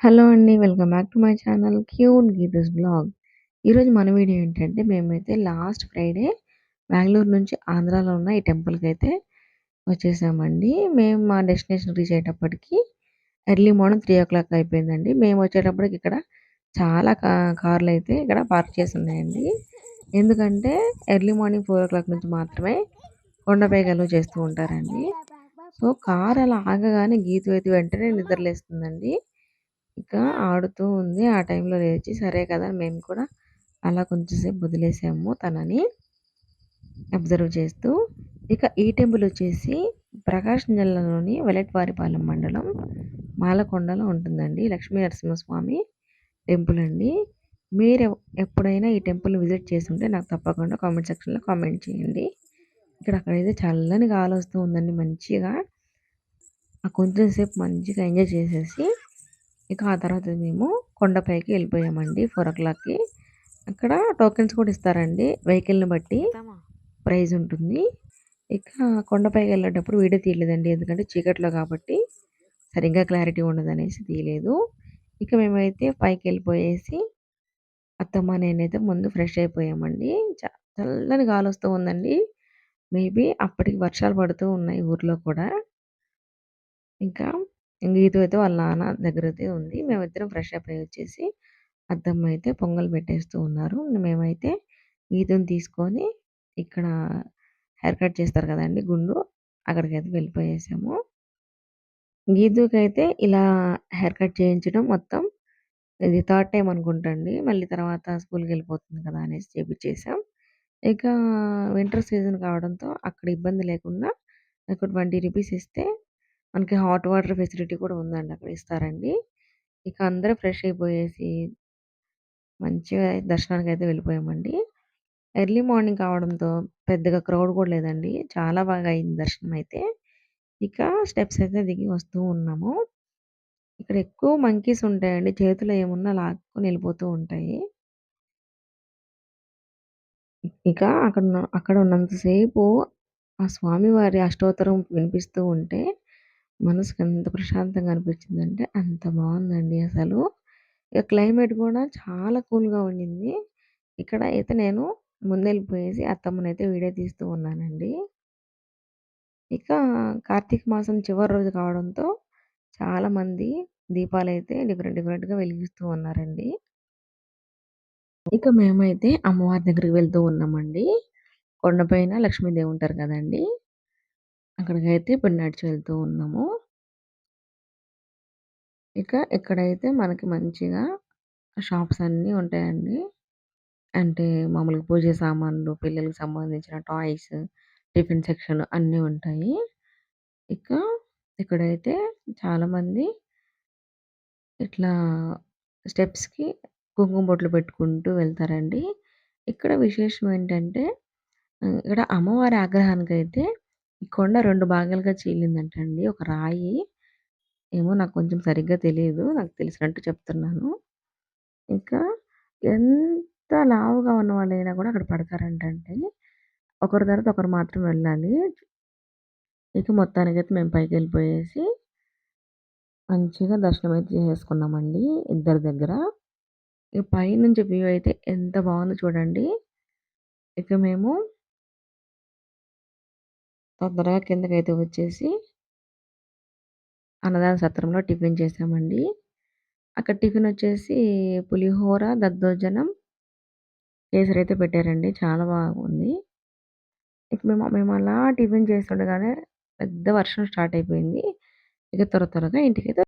Hello అండి. Welcome back to my channel cute Geetha's blog. ఈరోజు మన వీడియో ఏంటంటే మేమైతే లాస్ట్ ఫ్రైడే బెంగళూరు నుంచి ఆంధ్రాలో ఉన్న ఈ టెంపుల్కి అయితే వచ్చేసామండి. మేము మా డెస్టినేషన్ రీచ్ అయ్యేటప్పటికి early morning three o'clock అయిపోయిందండి. మేము వచ్చేటప్పటికి ఇక్కడ చాలా కార్లు అయితే ఇక్కడ పార్క్ చేసి ఉన్నాయండి. ఎందుకంటే early morning four o'clock నుంచి మాత్రమే కొండపై గలు చేస్తూ ఉంటారండి. సో, కార్ అలా ఆగగానే గీతు అయితే వెంటనే నిద్రలేస్తుందండి. ఇక ఆడుతూ ఉంది. ఆ టైంలో లేచి సరే కదా! మేము కూడా అలా కొంచెంసేపు వదిలేసాము తనని. అబ్జర్వ్ చేస్తూ. ఇక ఈ టెంపుల్ వచ్చేసి ప్రకాశం జిల్లాలోని వెలట్వారిపాలెం మండలం మాలకొండలో ఉంటుందండి. లక్ష్మీ నరసింహస్వామి టెంపుల్ అండి. మీరు ఎప్పుడైనా ఈ టెంపుల్ విజిట్ చేసుంటే నాకు తప్పకుండా కామెంట్ సెక్షన్‌లో కామెంట్ చేయండి. ఇక్కడ అక్కడైతే చల్లని గాలొస్తూ ఉందండి మంచిగా. ఆ మంచిగా ఎంజాయ్ చేసేసి ఇక ఆ తర్వాత మేము కొండపైకి వెళ్ళిపోయామండి ఫోర్ ఓ క్లాక్కి. అక్కడ టోకెన్స్ కూడా ఇస్తారండి వెహికల్ని బట్టి. ప్రైజ్ ఉంటుంది. ఇక కొండపైకి వెళ్ళేటప్పుడు వీడియో తీయలేదండి ఎందుకంటే చీకట్లో కాబట్టి సరిగ్గా క్లారిటీ ఉండదనేసి తీయలేదు. ఇక మేమైతే పైకి వెళ్ళిపోయేసి అత్తమ్మ నేనైతే ముందు ఫ్రెష్ అయిపోయామండి. చల్లని గాలి వస్తూ ఉందండి. మేబీ అప్పటికి వర్షాలు పడుతూ ఉన్నాయి ఊర్లో కూడా. ఇంకా గీతు అయితే వాళ్ళ నాన్న దగ్గర అయితే ఉంది. మేమిద్దరం ఫ్రెష్ అప్ అయ్యి వచ్చేసి అద్దమ్మ అయితే పొంగల్ పెట్టేస్తూ ఉన్నారు. మేమైతే గీతుని తీసుకొని ఇక్కడ హెయిర్ కట్ చేస్తారు కదండి గుండు అక్కడికైతే వెళ్ళిపోయేసాము. గీతుకైతే ఇలా హెయిర్ కట్ చేయించడం మొత్తం ఇది థర్డ్ టైమ్ అనుకుంటండి మళ్ళీ తర్వాత స్కూల్కి వెళ్ళిపోతుంది కదా! అనేసి చేపించేసాం ఇక వింటర్ సీజన్ కావడంతో అక్కడ ఇబ్బంది లేకుండా ఒక ట్వంటీ రూపీస్ ఇస్తే మనకి హాట్ వాటర్ ఫెసిలిటీ కూడా ఉందండి. అక్కడ ఇస్తారండి. ఇక అందరూ ఫ్రెష్ అయిపోయేసి మంచిగా దర్శనానికి అయితే వెళ్ళిపోయామండి. ఎర్లీ మార్నింగ్ కావడంతో పెద్దగా క్రౌడ్ కూడా లేదండి. చాలా బాగా అయింది దర్శనం అయితే. ఇక స్టెప్స్ అయితే దిగి వస్తూ ఉన్నాము. ఇక్కడ ఎక్కువ మంకీస్ ఉంటాయండి. చేతిలో ఏమున్నా లాక్కొని వెళ్ళిపోతూ ఉంటాయి. ఇక అక్కడ అక్కడ ఉన్నంత సేపు ఆ స్వామివారి అష్టోత్తరం వినిపిస్తూ ఉంటే మనసుకు ఎంత ప్రశాంతంగా అనిపించిందంటే అంత బాగుందండి అసలు. ఇక క్లైమేట్ కూడా చాలా కూల్‌గా ఉండింది. ఇక్కడ అయితే నేను ముందెళ్ళిపోయేసి అత్తమ్మనైతే వీడియో తీస్తూ ఉన్నానండి. ఇక కార్తీక మాసం చివరి రోజు కావడంతో చాలామంది దీపాలైతే డిఫరెంట్ డిఫరెంట్‌గా వెలిగిస్తూ ఉన్నారండి. ఇక మేమైతే అమ్మవారి దగ్గరికి వెళ్తూ ఉన్నామండి. కొండపైన లక్ష్మీదేవి ఉంటారు కదండీ! అక్కడికైతే ఇప్పుడు నడిచి వెళ్తూ ఉన్నాము. ఇక ఇక్కడైతే మనకి మంచిగా షాప్స్ అన్నీ ఉంటాయండి. అంటే మామూలుగా పూజ సామాన్లు, పిల్లలకి సంబంధించిన టాయ్స్, టిఫిన్ సెక్షన్ అన్నీ ఉంటాయి. ఇక ఇక్కడైతే చాలామంది ఇట్లా స్టెప్స్‌కి కుంకుమ బొట్లు పెట్టుకుంటూ వెళ్తారండి. ఇక్కడ విశేషం ఏంటంటే ఇక్కడ అమ్మవారి ఆగ్రహానికైతే ఈ కొండ రెండు భాగాలుగా చీలిందంటండి. ఒక రాయి ఏమో నాకు కొంచెం సరిగ్గా తెలియదు. నాకు తెలిసినట్టు చెప్తున్నాను. ఇంకా ఎంత లావుగా ఉన్న వాళ్ళైనా కూడా అక్కడ పడతారంటండి. ఒకరి తర్వాత ఒకరు మాత్రం వెళ్ళాలి. ఇక మొత్తానికైతే మేము పైకెళ్ళిపోయేసి మంచిగా దర్శనం అయితే చేసేసుకున్నామండి ఇద్దరి దగ్గర. ఇక పైనుంచి వ్యూ అయితే ఎంత బాగుందో చూడండి. ఇక మేము తొందరగా కిందకైతే వచ్చేసి అన్నదాన సత్రంలో టిఫిన్ చేసామండి. అక్కడ టిఫిన్ వచ్చేసి పులిహోర, దద్దోజనం, కేసరి అయితే పెట్టారండి. చాలా బాగుంది. ఇక మేము మేము అలా టిఫిన్ చేస్తుండగానే పెద్ద వర్షం స్టార్ట్ అయిపోయింది. ఇక త్వర త్వరగా ఇంటికైతే